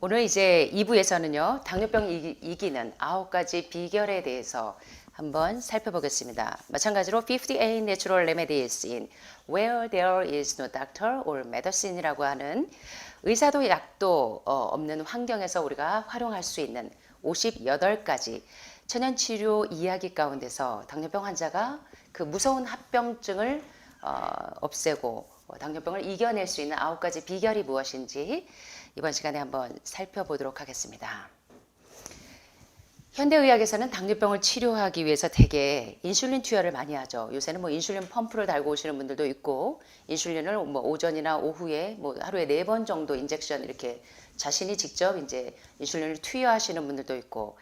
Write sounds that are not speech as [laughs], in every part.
오늘 이제 2부에서는요, 당뇨병 이기- 이기는 아홉 가지 비결에 대해서 한번 살펴보겠습니다. 마찬가지로 58 Natural Remedies in Where There is No Doctor or Medicine이라고 하는 의사도 약도 어, 없는 환경에서 우리가 활용할 수 있는 58가지 천연 치료 이야기 가운데서 당뇨병 환자가 그 무서운 합병증을 어, 없애고 어, 당뇨병을 이겨낼 수 있는 아홉 가지 비결이 무엇인지 이번 시간에 한번 살펴보도록 하겠습니다. 현대의학에서는 당뇨병을 치료하기 위해서 대개 인슐린 투여를 많이 하죠. 요새는 뭐 인슐린 펌프를 달고 오시는 분들도 있고 인슐린을 뭐 오전이나 오후에 뭐 하루에 네 번 정도 인젝션 이렇게 자신이 직접 이제 인슐린을 투여하시는 분들도 있고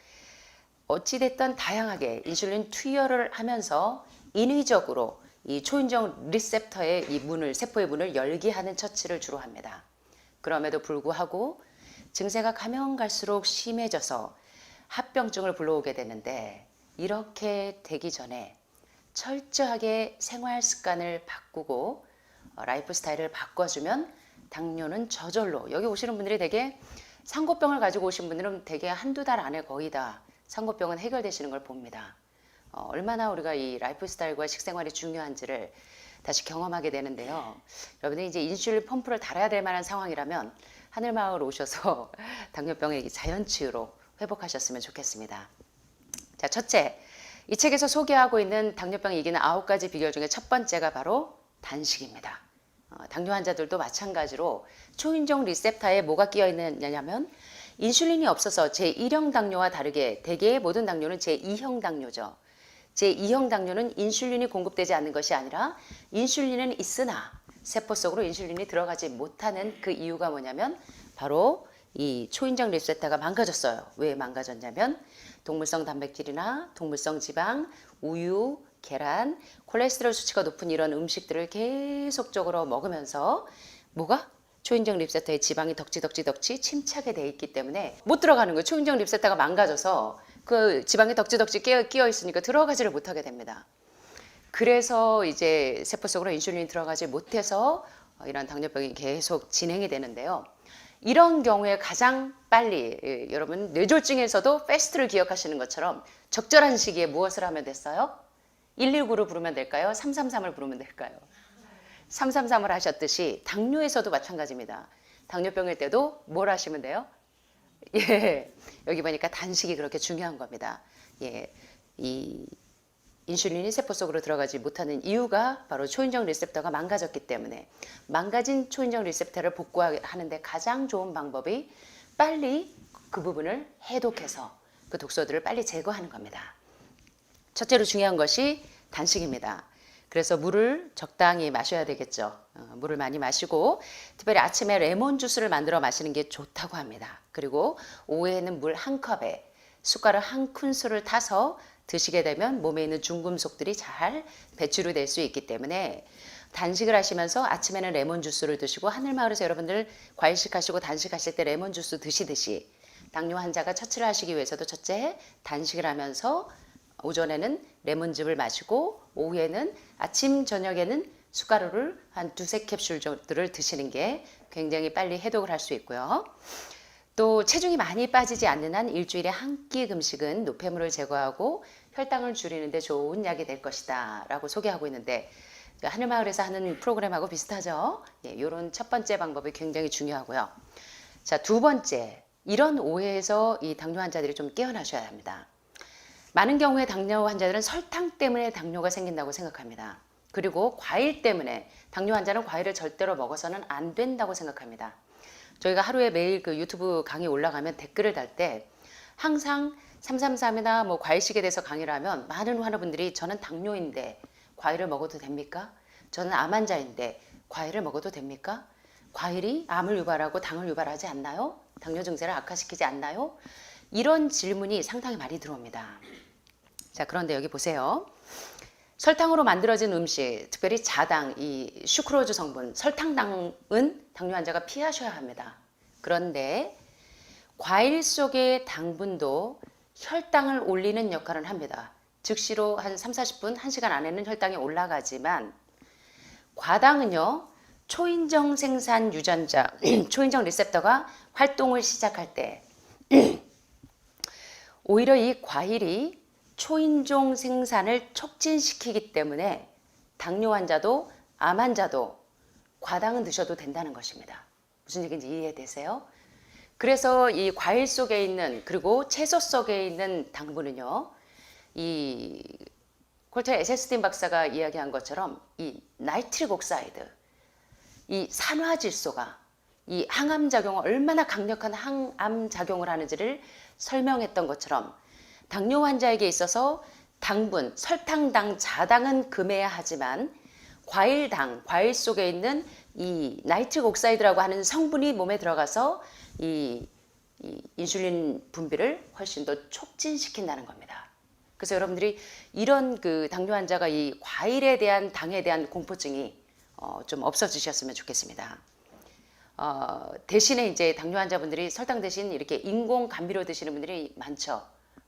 어찌 됐든 다양하게 인슐린 투여를 하면서 인위적으로 이 초인종 리셉터의 이 문을 세포의 문을 열게 하는 처치를 주로 합니다. 그럼에도 불구하고 증세가 가면 갈수록 심해져서 합병증을 불러오게 되는데 이렇게 되기 전에 철저하게 생활 습관을 바꾸고 어, 라이프 스타일을 바꿔주면 당뇨는 저절로 여기 오시는 분들이 되게 상고병을 가지고 오신 분들은 되게 한두 달 안에 거의 다 상고병은 해결되시는 걸 봅니다. 어, 얼마나 우리가 이 라이프 스타일과 식생활이 중요한지를 다시 경험하게 되는데요. 여러분들 이제 인슐린 펌프를 달아야 될 만한 상황이라면 하늘마을 오셔서 [laughs] 당뇨병의 이 자연치유로 회복하셨으면 좋겠습니다. 자, 첫째. 이 책에서 소개하고 있는 당뇨병 이기는 아홉 가지 비결 중에 첫 번째가 바로 단식입니다. 어, 당뇨 환자들도 마찬가지로 초인종 리셉터에 뭐가 끼어 있느냐면 인슐린이 없어서 제1형 당뇨와 다르게 대개의 모든 당뇨는 제2형 당뇨죠. 제2형 당뇨는 인슐린이 공급되지 않는 것이 아니라 인슐린은 있으나 세포 속으로 인슐린이 들어가지 못하는 그 이유가 뭐냐면 바로 이 초인종 리셉터가 망가졌어요. 왜 망가졌냐면 동물성 단백질이나 동물성 지방, 우유, 계란, 콜레스테롤 수치가 높은 이런 음식들을 계속적으로 먹으면서 뭐가 초인종 립세터에 지방이 덕지덕지 덕지 침착에 돼 있기 때문에 못 들어가는 거예요. 초인종 립세터가 망가져서 그 지방이 덕지덕지 끼어 있으니까 들어가지를 못하게 됩니다. 그래서 이제 세포 속으로 인슐린이 들어가지 못해서 이런 당뇨병이 계속 진행이 되는데요. 이런 경우에 가장 빨리 예, 여러분 뇌졸중에서도 패스트를 기억하시는 것처럼 적절한 시기에 무엇을 하면 됐어요? 119를 부르면 될까요? 333을 부르면 될까요? 333을 하셨듯이 당뇨에서도 마찬가지입니다. 당뇨병일 때도 뭘 하시면 돼요? 예, 여기 보니까 단식이 그렇게 중요한 겁니다. 예, 이 인슐린이 세포 속으로 들어가지 못하는 이유가 바로 초인종 리셉터가 망가졌기 때문에 망가진 초인종 리셉터를 복구하는데 가장 좋은 방법이 빨리 그 부분을 해독해서 그 독소들을 빨리 제거하는 겁니다. 첫째로 중요한 것이 단식입니다. 그래서 물을 적당히 마셔야 되겠죠. 어, 물을 많이 마시고 특별히 아침에 레몬 주스를 만들어 마시는 게 좋다고 합니다. 그리고 오후에는 물 한 컵에 숟가락 한 큰술을 타서 드시게 되면 몸에 있는 중금속들이 잘 배출이 될 수 있기 때문에 단식을 하시면서 아침에는 레몬 주스를 드시고 하늘마을에서 여러분들 과일식 하시고 단식하실 때 레몬 주스 드시듯이 당뇨 환자가 처치를 하시기 위해서도 첫째 단식을 하면서 오전에는 레몬즙을 마시고 오후에는 아침 저녁에는 숟가루를 한 두세 캡슐 정도를 드시는 게 굉장히 빨리 해독을 할 수 있고요. 또 체중이 많이 빠지지 않는 한 일주일에 한 끼 금식은 노폐물을 제거하고 혈당을 줄이는데 좋은 약이 될 것이다 라고 소개하고 있는데 하늘마을에서 하는 프로그램하고 비슷하죠. 예, 이런 첫 번째 방법이 굉장히 중요하고요. 자, 두 번째. 이런 오해에서 이 당뇨 환자들이 좀 깨어나셔야 합니다. 많은 경우에 당뇨 환자들은 설탕 때문에 당뇨가 생긴다고 생각합니다. 그리고 과일 때문에 당뇨 환자는 과일을 절대로 먹어서는 안 된다고 생각합니다. 저희가 하루에 매일 그 유튜브 강의 올라가면 댓글을 달 때 항상 333이나 뭐 과일식에 대해서 강의를 하면 많은 환우분들이 저는 당뇨인데 과일을 먹어도 됩니까? 저는 암 환자인데 과일을 먹어도 됩니까? 과일이 암을 유발하고 당을 유발하지 않나요? 당뇨 증세를 악화시키지 않나요? 이런 질문이 상당히 많이 들어옵니다. 자, 그런데 여기 보세요. 설탕으로 만들어진 음식, 특별히 자당, 이 슈크로즈 성분, 설탕당은 당뇨 환자가 피하셔야 합니다. 그런데 과일 속의 당분도 혈당을 올리는 역할을 합니다. 즉시로 한 3, 40분, 1시간 안에는 혈당이 올라가지만 과당은요. 초인정 생산 유전자, [clears throat] 초인정 리셉터가 활동을 시작할 때 [clears throat] 오히려 이 과일이 초인종 생산을 촉진시키기 때문에 당뇨 환자도 암 환자도 과당은 드셔도 된다는 것입니다. 무슨 얘기인지 이해되세요? 그래서 이 과일 속에 있는 그리고 채소 속에 있는 당분은요. 이 콜터 에세스틴 박사가 이야기한 것처럼 이 나이트릭 옥사이드 이 산화 질소가 이 항암 작용을 얼마나 강력한 항암 작용을 하는지를 설명했던 것처럼 당뇨 환자에게 있어서 당분, 설탕당, 자당은 금해야 하지만 과일당, 과일 속에 있는 이 나이트릭 옥사이드라고 하는 성분이 몸에 들어가서 이, 이 인슐린 분비를 훨씬 더 촉진시킨다는 겁니다. 그래서 여러분들이 이런 그 당뇨 환자가 이 과일에 대한 당에 대한 공포증이 어, 좀 없어지셨으면 좋겠습니다. 어, 대신에 이제 당뇨 환자분들이 설탕 대신 이렇게 인공 감미료 드시는 분들이 많죠.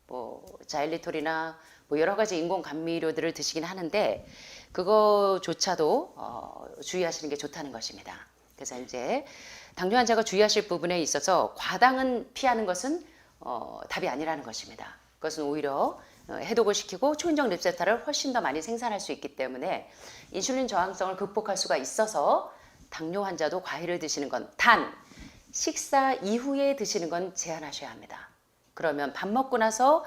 뭐 자일리톨이나 뭐 여러 가지 인공 감미료들을 드시긴 하는데 그거조차도 어, 주의하시는 게 좋다는 것입니다. 그래서 이제 당뇨 환자가 주의하실 부분에 있어서 과당은 피하는 것은 어, 답이 아니라는 것입니다. 그것은 오히려 어, 해독을 시키고 초인종 립세타를 훨씬 더 많이 생산할 수 있기 때문에 인슐린 저항성을 극복할 수가 있어서 당뇨 환자도 과일을 드시는 건 단 식사 이후에 드시는 건 제한하셔야 합니다. 그러면 밥 먹고 나서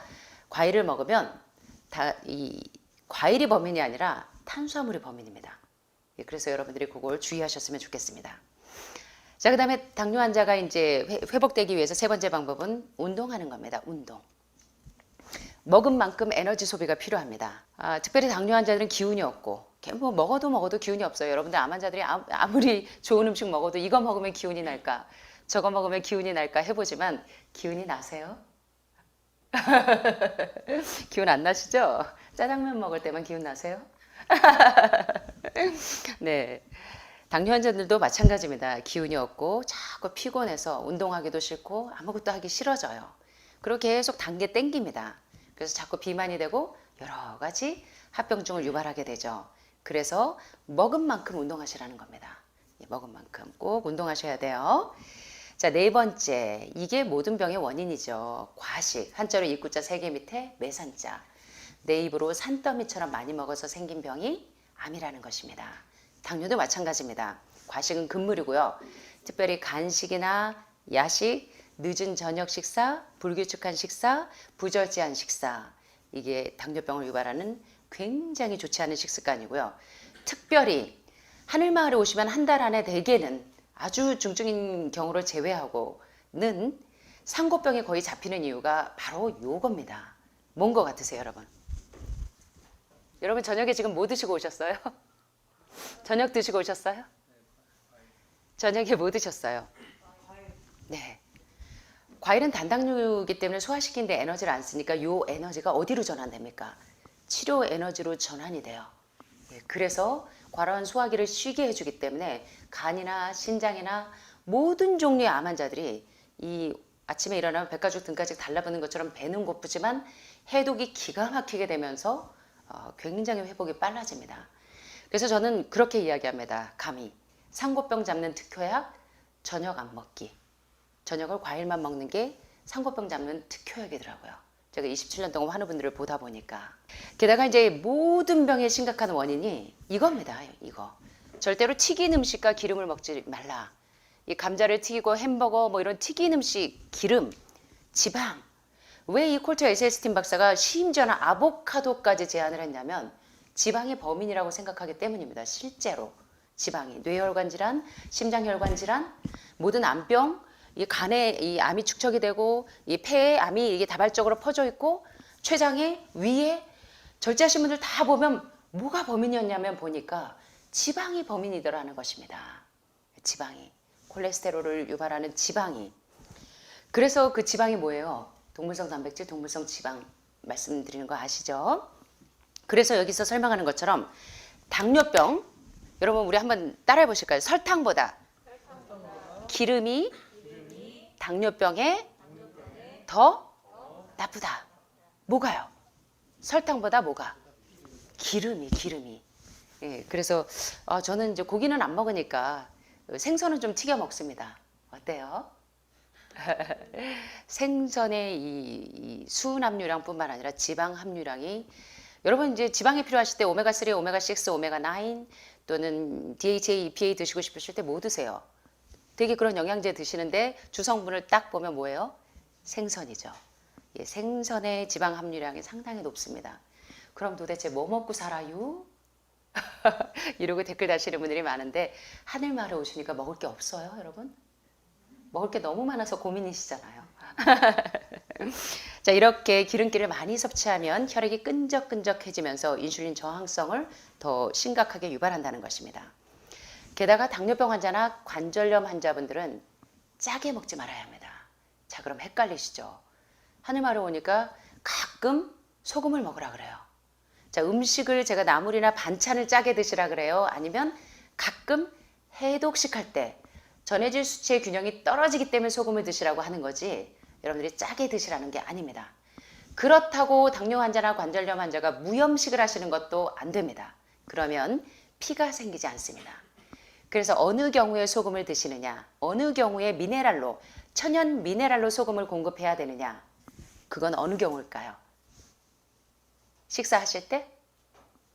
과일을 먹으면 다 이 과일이 범인이 아니라 탄수화물이 범인입니다. 예, 그래서 여러분들이 그걸 주의하셨으면 좋겠습니다. 자, 그 다음에 당뇨 환자가 이제 회- 회복되기 위해서 세 번째 방법은 운동하는 겁니다. 운동. 먹은 만큼 에너지 소비가 필요합니다. 아, 특별히 당뇨 환자들은 기운이 없고 걔뭐 먹어도 먹어도 기운이 없어요. 여러분들 암 환자들이 아- 아무리 [laughs] 좋은 음식 먹어도 이거 먹으면 기운이 날까 저거 먹으면 기운이 날까 해보지만 기운이 나세요? [laughs] 기운 안 나시죠? 짜장면 먹을 때만 기운 나세요? [laughs] 네. 당뇨 환자들도 마찬가지입니다. 기운이 없고 자꾸 피곤해서 운동하기도 싫고 아무것도 하기 싫어져요. 그리고 계속 단계 땡깁니다. 그래서 자꾸 비만이 되고 여러 가지 합병증을 유발하게 되죠. 그래서 먹은 만큼 운동하시라는 겁니다. 예, 먹은 만큼 꼭 운동하셔야 돼요. 자, 네 번째. 이게 모든 병의 원인이죠. 과식. 한자로 입구자 세 개 밑에 매산자. 내 입으로 산더미처럼 많이 먹어서 생긴 병이 암이라는 것입니다. 당뇨도 마찬가지입니다. 과식은 금물이고요. 특별히 간식이나 야식, 늦은 저녁 식사, 불규칙한 식사, 부절제한 식사. 이게 당뇨병을 유발하는 굉장히 좋지 않은 식습관이고요. 특별히 하늘마을에 오시면 한 달 안에 대개는 아주 중증인 경우를 제외하고는 상고병이 거의 잡히는 이유가 바로 요겁니다. 뭔 것 같으세요, 여러분? 여러분 저녁에 지금 뭐 드시고 오셨어요? [laughs] 저녁 드시고 오셨어요? 저녁에 뭐 드셨어요? 네. 과일은 단당류이기 때문에 소화시키는데 에너지를 안 쓰니까 요 에너지가 어디로 전환됩니까? 치료 에너지로 전환이 돼요. 예, 그래서 과로한 소화기를 쉬게 해주기 때문에 간이나 신장이나 모든 종류의 암 환자들이 이 아침에 일어나면 백가죽 등가죽 달라붙는 것처럼 배는 고프지만 해독이 기가 막히게 되면서 어, 굉장히 회복이 빨라집니다. 그래서 저는 그렇게 이야기합니다. 감히 상고병 잡는 특효약 저녁 안 먹기. 저녁을 과일만 먹는 게 상고병 잡는 특효약이더라고요. 제가 27년 동안 하는 분들을 보다 보니까. 게다가 이제 모든 병의 심각한 원인이 이겁니다. 이거. 절대로 튀긴 음식과 기름을 먹지 말라. 이 감자를 튀기고 햄버거 뭐 이런 튀긴 음식, 기름, 지방. 왜 이 콜트 에세스틴 박사가 심지어는 아보카도까지 제안을 했냐면 지방이 범인이라고 생각하기 때문입니다. 실제로 지방이 뇌혈관 질환, 심장혈관 질환, 모든 암병, 이 간에 이 암이 축적이 되고 이 폐에 암이 이게 다발적으로 퍼져 있고 췌장에 위에 절제하신 분들 다 보면 뭐가 범인이었냐면 보니까 지방이 범인이더라는 것입니다. 지방이 콜레스테롤을 유발하는 지방이 그래서 그 지방이 뭐예요? 동물성 단백질, 동물성 지방 말씀드리는 거 아시죠? 그래서 여기서 설명하는 것처럼 당뇨병 여러분 우리 한번 따라해 보실까요? 설탕보다 기름이 당뇨병의 더 나쁘다. 뭐가요? 설탕보다 뭐가? 기름이 기름이. 예, 그래서 아, 저는 이제 고기는 안 먹으니까 생선은 좀 튀겨 먹습니다. 어때요? [laughs] 생선의 이, 이 수은 함유량뿐만 아니라 지방 함유량이 여러분 이제 지방이 필요하실 때 오메가 3, 오메가 6, 오메가 9 또는 DHA, EPA 드시고 싶으실 때 뭐 드세요? 되게 그런 영양제 드시는데 주성분을 딱 보면 뭐예요? 생선이죠. 예, 생선의 지방 함유량이 상당히 높습니다. 그럼 도대체 뭐 먹고 살아요? [laughs] 이러고 댓글 다시는 분들이 많은데 하늘마을에 오시니까 먹을 게 없어요, 여러분? 먹을 게 너무 많아서 고민이시잖아요. [laughs] 자, 이렇게 기름기를 많이 섭취하면 혈액이 끈적끈적해지면서 인슐린 저항성을 더 심각하게 유발한다는 것입니다. 게다가 당뇨병 환자나 관절염 환자분들은 짜게 먹지 말아야 합니다. 자, 그럼 헷갈리시죠? 하늘마을에 오니까 가끔 소금을 먹으라 그래요. 자, 음식을 제가 나물이나 반찬을 짜게 드시라 그래요. 아니면 가끔 해독식할 때 전해질 수치의 균형이 떨어지기 때문에 소금을 드시라고 하는 거지 여러분들이 짜게 드시라는 게 아닙니다. 그렇다고 당뇨 환자나 관절염 환자가 무염식을 하시는 것도 안 됩니다. 그러면 피가 생기지 않습니다. 그래서 어느 경우에 소금을 드시느냐, 어느 경우에 미네랄로, 천연 미네랄로 소금을 공급해야 되느냐, 그건 어느 경우일까요? 식사하실 때?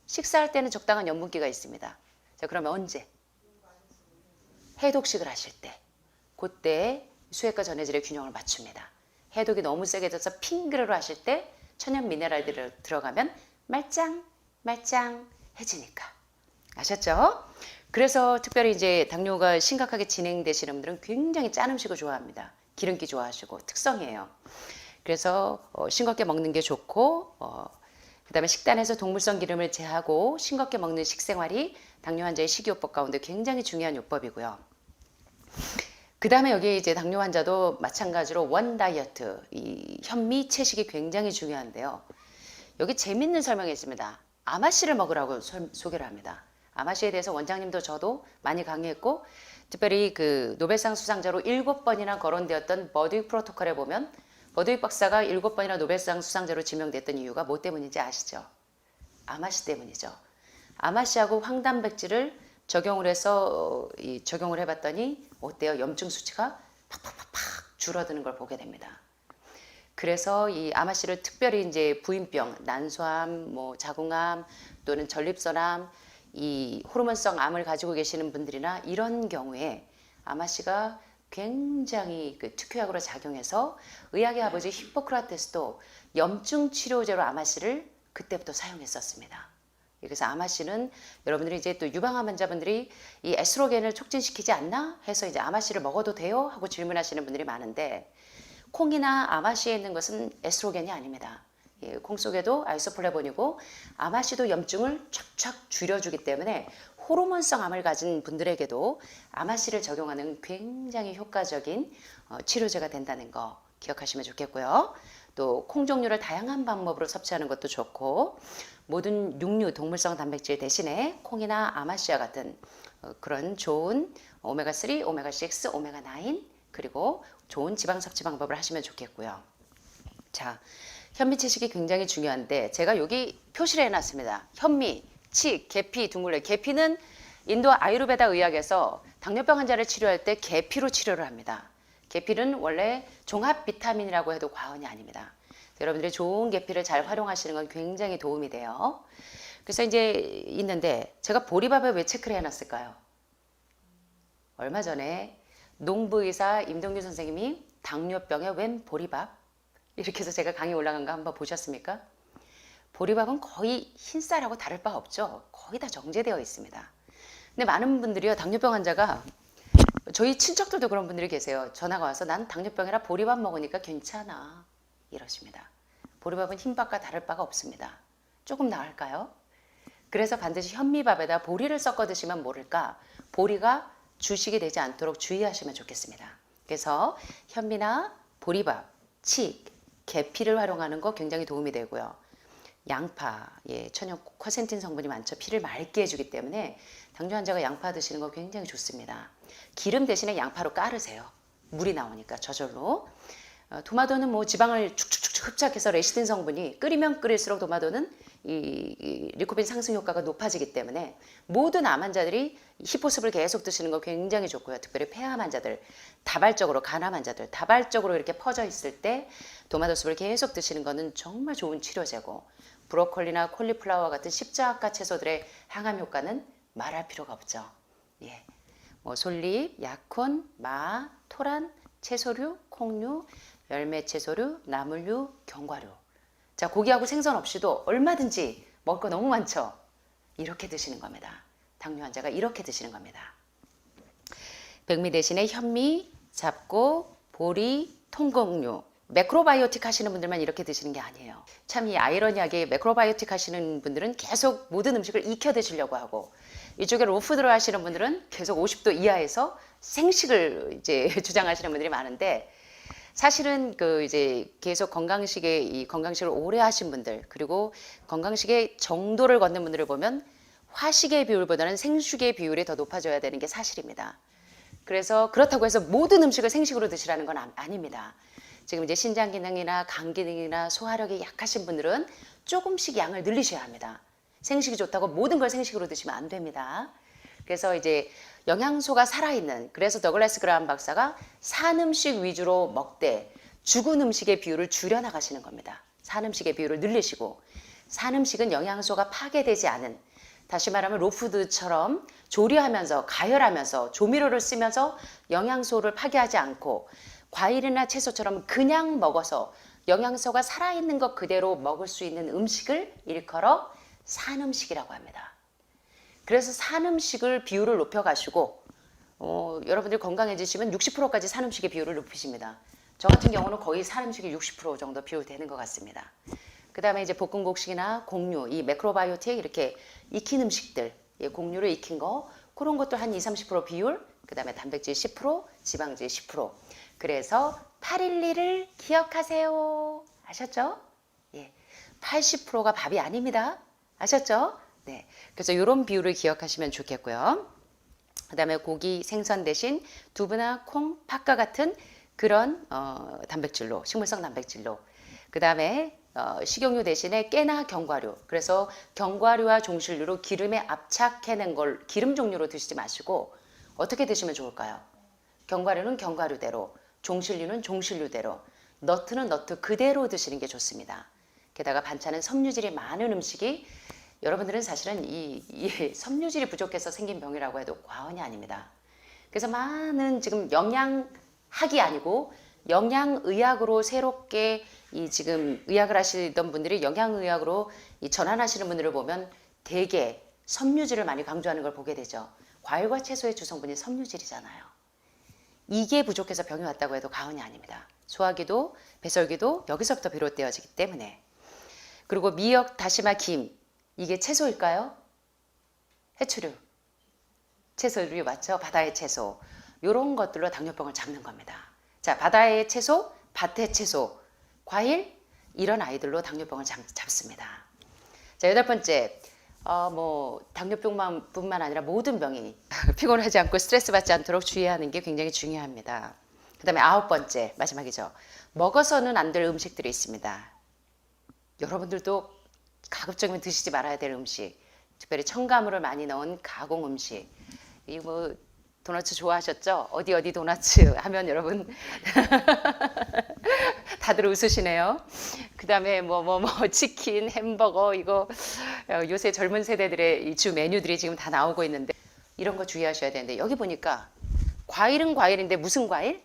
식사할 때는 적당한 염분기가 있습니다. 자, 그러면 언제? 해독식을 하실 때. 그때 수액과 전해질의 균형을 맞춥니다. 해독이 너무 세게 져서 핑그르로 하실 때 천연 미네랄들이 들어가면 말짱, 말짱 해지니까. 아셨죠? 그래서 특별히 이제 당뇨가 심각하게 진행되시는 분들은 굉장히 짠 음식을 좋아합니다. 기름기 좋아하시고 특성이에요. 그래서 어, 싱겁게 먹는 게 좋고 어, 그다음에 식단에서 동물성 기름을 제하고 싱겁게 먹는 식생활이 당뇨 환자의 식이요법 가운데 굉장히 중요한 요법이고요. 그 다음에 여기 이제 당뇨 환자도 마찬가지로 원 다이어트, 이 현미 채식이 굉장히 중요한데요. 여기 재밌는 설명이 있습니다. 아마씨를 먹으라고 설- 소개를 합니다. 아마씨에 대해서 원장님도 저도 많이 강의했고, 특별히 그 노벨상 수상자로 일곱 번이나 거론되었던 버드윅 프로토콜에 보면 버드윅 박사가 일곱 번이나 노벨상 수상자로 지명됐던 이유가 뭐 때문인지 아시죠? 아마씨 때문이죠. 아마씨하고 황단백질을 적용을 해서 어, 이 적용을 해봤더니 어때요? 염증 수치가 팍팍팍팍 줄어드는 걸 보게 됩니다. 그래서 이 아마씨를 특별히 이제 부인병, 난소암, 뭐 자궁암 또는 전립선암, 이 호르몬성 암을 가지고 계시는 분들이나 이런 경우에 아마씨가 굉장히 그 특효약으로 작용해서 의학의 아버지 히포크라테스도 염증 치료제로 아마씨를 그때부터 사용했었습니다. 그래서 아마씨는 여러분들이 이제 또 유방암 환자분들이 이 에스트로겐을 촉진시키지 않나 해서 이제 아마씨를 먹어도 돼요 하고 질문하시는 분들이 많은데 콩이나 아마씨에 있는 것은 에스트로겐이 아닙니다. 예, 콩 속에도 아이소플레본이고 아마씨도 염증을 촥촥 줄여주기 때문에 호르몬성 암을 가진 분들에게도 아마씨를 적용하는 굉장히 효과적인 어, 치료제가 된다는 거 기억하시면 좋겠고요. 또 콩 종류를 다양한 방법으로 섭취하는 것도 좋고 모든 육류 동물성 단백질 대신에 콩이나 아마씨와 같은 어, 그런 좋은 오메가 3, 오메가 6, 오메가 9 그리고 좋은 지방 섭취 방법을 하시면 좋겠고요. 자, 현미 채식이 굉장히 중요한데 제가 여기 표시를 해놨습니다. 현미, 칡, 계피, 둥글레. 계피는 인도 아유르베다 의학에서 당뇨병 환자를 치료할 때 계피로 치료를 합니다. 계피는 원래 종합 비타민이라고 해도 과언이 아닙니다. 여러분들이 좋은 계피를 잘 활용하시는 건 굉장히 도움이 돼요. 그래서 이제 있는데 제가 보리밥을 왜 체크를 해놨을까요? 얼마 전에 농부의사 임동규 선생님이 당뇨병에 웬 보리밥 이렇게 해서 제가 강의 올라간 거 한번 보셨습니까? 보리밥은 거의 흰쌀하고 다를 바 없죠. 거의 다 정제되어 있습니다. 근데 많은 분들이요 당뇨병 환자가 저희 친척들도 그런 분들이 계세요. 전화가 와서 난 당뇨병이라 보리밥 먹으니까 괜찮아 이러십니다. 보리밥은 흰밥과 다를 바가 없습니다. 조금 나을까요? 그래서 반드시 현미밥에다 보리를 섞어 드시면 모를까 보리가 주식이 되지 않도록 주의하시면 좋겠습니다. 그래서 현미나 보리밥, 칡, 계피를 활용하는 거 굉장히 도움이 되고요. 양파, 예, 천연 쿼센틴 성분이 많죠. 피를 맑게 해주기 때문에 당뇨 환자가 양파 드시는 거 굉장히 좋습니다. 기름 대신에 양파로 깔으세요. 물이 나오니까 저절로. 어, 도마도는 뭐 지방을 축축축축 흡착해서 레시틴 성분이 끓이면 끓일수록 도마도는 이, 이 리코핀 상승 효과가 높아지기 때문에 모든 암 환자들이 히포습을 계속 드시는 거 굉장히 좋고요. 특별히 폐암 환자들, 다발적으로 간암 환자들, 다발적으로 이렇게 퍼져 있을 때 도마도습을 계속 드시는 거는 정말 좋은 치료제고 브로콜리나 콜리플라워 같은 십자학과 채소들의 항암 효과는 말할 필요가 없죠. 예. 뭐 솔잎, 약혼, 마, 토란, 채소류, 콩류, 열매 채소류, 나물류, 견과류. 자, 고기하고 생선 없이도 얼마든지 먹을 거 너무 많죠. 이렇게 드시는 겁니다. 당뇨 환자가 이렇게 드시는 겁니다. 백미 대신에 현미, 잡고, 보리, 통곡류, 매크로바이오틱 하시는 분들만 이렇게 드시는 게 아니에요. 참 이 아이러니하게 매크로바이오틱 하시는 분들은 계속 모든 음식을 익혀 드시려고 하고 이쪽에 로푸드로 하시는 분들은 계속 50도 이하에서 생식을 이제 [laughs] 주장하시는 분들이 많은데 사실은 그 이제 계속 건강식에 이 건강식을 오래 하신 분들 그리고 건강식의 정도를 걷는 분들을 보면 화식의 비율보다는 생식의 비율이 더 높아져야 되는 게 사실입니다. 그래서 그렇다고 해서 모든 음식을 생식으로 드시라는 건 아- 아닙니다. 지금 이제 신장 기능이나 간 기능이나 소화력이 약하신 분들은 조금씩 양을 늘리셔야 합니다. 생식이 좋다고 모든 걸 생식으로 드시면 안 됩니다. 그래서 이제 영양소가 살아있는 그래서 더글라스 그라함 박사가 산 음식 위주로 먹되 죽은 음식의 비율을 줄여 나가시는 겁니다. 산 음식의 비율을 늘리시고 산 음식은 영양소가 파괴되지 않은 다시 말하면 로푸드처럼 조리하면서 가열하면서 조미료를 쓰면서 영양소를 파괴하지 않고 과일이나 채소처럼 그냥 먹어서 영양소가 살아있는 것 그대로 먹을 수 있는 음식을 일컬어 산 음식이라고 합니다. 그래서 산 음식을 비율을 높여 가시고 어, 여러분들 건강해지시면 60%까지 산 음식의 비율을 높이십니다. 저 같은 경우는 거의 산 음식이 60% 정도 비율 되는 것 같습니다. 그 다음에 이제 볶음곡식이나 곡류, 이 매크로바이오틱 이렇게 익힌 음식들, 예, 곡류를 익힌 거 그런 것도 한 20, 30% 비율, 그 다음에 단백질 10%, 지방질 10%. 그래서 812를 기억하세요. 아셨죠? 예. 80%가 밥이 아닙니다. 아셨죠? 네. 그래서 이런 비율을 기억하시면 좋겠고요. 그 다음에 고기, 생선 대신 두부나 콩, 팥과 같은 그런 어, 단백질로, 식물성 단백질로. 그 다음에 어, 식용유 대신에 깨나 견과류. 그래서 견과류와 종실류로 기름에 압착해낸 걸 기름 종류로 드시지 마시고 어떻게 드시면 좋을까요? 견과류는 견과류대로, 종실류는 종실류대로, 너트는 너트 그대로 드시는 게 좋습니다. 게다가 반찬은 섬유질이 많은 음식이 여러분들은 사실은 이, 이 [laughs] 섬유질이 부족해서 생긴 병이라고 해도 과언이 아닙니다. 그래서 많은 지금 영양학이 아니고 영양의학으로 새롭게 이 지금 의학을 하시던 분들이 영양의학으로 이 전환하시는 분들을 보면 대개 섬유질을 많이 강조하는 걸 보게 되죠. 과일과 채소의 주성분이 섬유질이잖아요. 이게 부족해서 병이 왔다고 해도 과언이 아닙니다. 소화기도 배설기도 여기서부터 비롯되어지기 때문에 그리고 미역, 다시마, 김 이게 채소일까요? 해초류, 채소류 맞죠? 바다의 채소 이런 것들로 당뇨병을 잡는 겁니다. 자, 바다의 채소, 밭의 채소, 과일 이런 아이들로 당뇨병을 잡, 잡습니다. 자, 여덟 번째. 어, 뭐 당뇨병만 뿐만 아니라 모든 병이 [laughs] 피곤하지 않고 스트레스 받지 않도록 주의하는 게 굉장히 중요합니다. 그다음에 아홉 번째 마지막이죠. 먹어서는 안 될 음식들이 있습니다. 여러분들도 가급적이면 드시지 말아야 될 음식, 특별히 첨가물을 많이 넣은 가공 음식. 이 뭐 도너츠 좋아하셨죠? 어디 어디 도너츠 [laughs] 하면 여러분 [laughs] 다들 웃으시네요. 그다음에 뭐 뭐 뭐 [laughs] 치킨, 햄버거 이거 어, 요새 젊은 세대들의 이주 메뉴들이 지금 다 나오고 있는데 이런 거 주의하셔야 되는데 여기 보니까 과일은 과일인데 무슨 과일?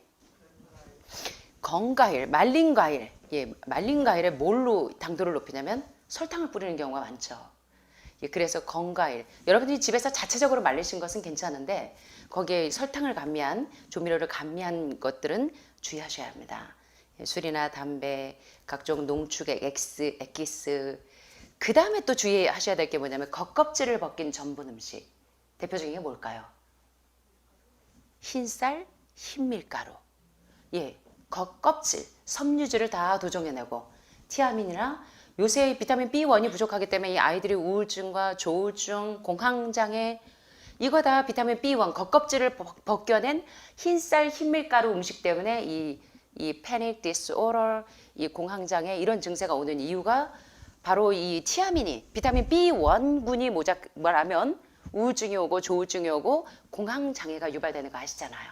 건과일, 말린 과일. 예, 말린 과일에 뭘로 당도를 높이냐면 설탕을 뿌리는 경우가 많죠. 예, 그래서 건과일. 여러분들이 집에서 자체적으로 말리신 것은 괜찮은데 거기에 설탕을 감미한 조미료를 감미한 것들은 주의하셔야 합니다. 예, 술이나 담배, 각종 농축액, 엑스, 액기스. 그 다음에 또 주의하셔야 될 게 뭐냐면 겉껍질을 벗긴 전분 음식. 대표적인 게 뭘까요? 흰쌀, 흰밀가루. 예, 겉껍질, 섬유질을 다 도정해내고 티아민이나 요새 비타민 B1이 부족하기 때문에 이 아이들이 우울증과 조울증, 공황장애 이거 다 비타민 B1 겉껍질을 벗- 벗겨낸 흰쌀, 흰밀가루 음식 때문에 이, 이 패닉 디스오더 이 공황장애 이런 증세가 오는 이유가 바로 이 티아민이 비타민 B1군이 모자라면 우울증이 오고 조울증이 오고 공황장애가 유발되는 거 아시잖아요.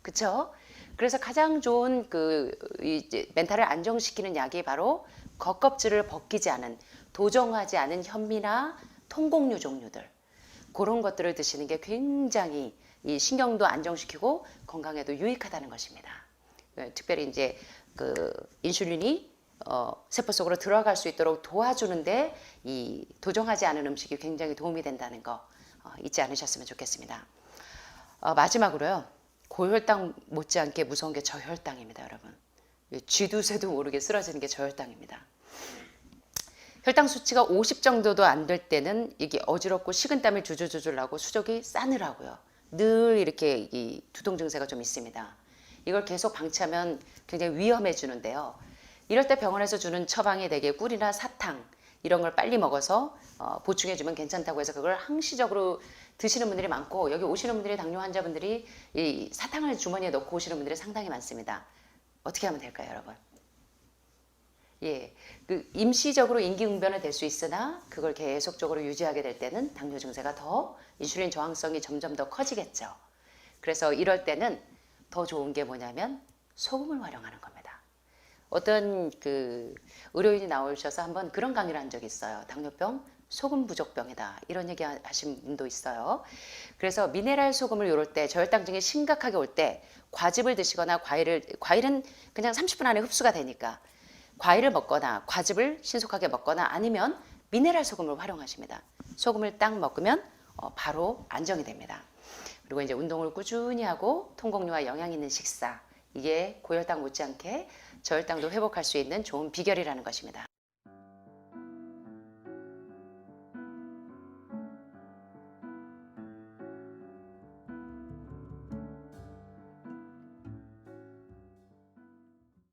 그렇죠? 그래서 가장 좋은 그 이제 멘탈을 안정시키는 약이 바로 겉껍질을 벗기지 않은 도정하지 않은 현미나 통곡류 종류들 그런 것들을 드시는 게 굉장히 이 신경도 안정시키고 건강에도 유익하다는 것입니다. 네, 특별히 이제 그 인슐린이 어, 세포 속으로 들어갈 수 있도록 도와주는데 이 도정하지 않은 음식이 굉장히 도움이 된다는 거 어, 잊지 않으셨으면 좋겠습니다. 어, 마지막으로요. 고혈당 못지않게 무서운 게 저혈당입니다, 여러분. 이 쥐두새도 모르게 쓰러지는 게 저혈당입니다. 혈당 수치가 50 정도도 안 될 때는 이게 어지럽고 식은땀이 주줄주줄 나고 수족이 싸늘하고요. 늘 이렇게 이 두통 증세가 좀 있습니다. 이걸 계속 방치하면 굉장히 위험해지는데요. 이럴 때 병원에서 주는 처방이 대개 꿀이나 사탕 이런 걸 빨리 먹어서 어, 보충해주면 괜찮다고 해서 그걸 항시적으로 드시는 분들이 많고 여기 오시는 분들이 당뇨 환자분들이 이 사탕을 주머니에 넣고 오시는 분들이 상당히 많습니다. 어떻게 하면 될까요, 여러분? 예, 그 임시적으로 인기응변은 될수 있으나 그걸 계속적으로 유지하게 될 때는 당뇨 증세가 더 인슐린 저항성이 점점 더 커지겠죠. 그래서 이럴 때는 더 좋은 게 뭐냐면 소금을 활용하는 겁니다. 어떤 그 의료인이 나오셔서 한번 그런 강의를 한 적이 있어요. 당뇨병 소금 부족병이다 이런 얘기 하신 분도 있어요. 그래서 미네랄 소금을 요럴 때 저혈당 증이 심각하게 올 때 과즙을 드시거나 과일을 과일은 그냥 30분 안에 흡수가 되니까 과일을 먹거나 과즙을 신속하게 먹거나 아니면 미네랄 소금을 활용하십니다. 소금을 딱 먹으면 어, 바로 안정이 됩니다. 그리고 이제 운동을 꾸준히 하고 통곡류와 영양 있는 식사 이게 고혈당 못지않게 저혈당도 회복할 수 있는 좋은 비결이라는 것입니다.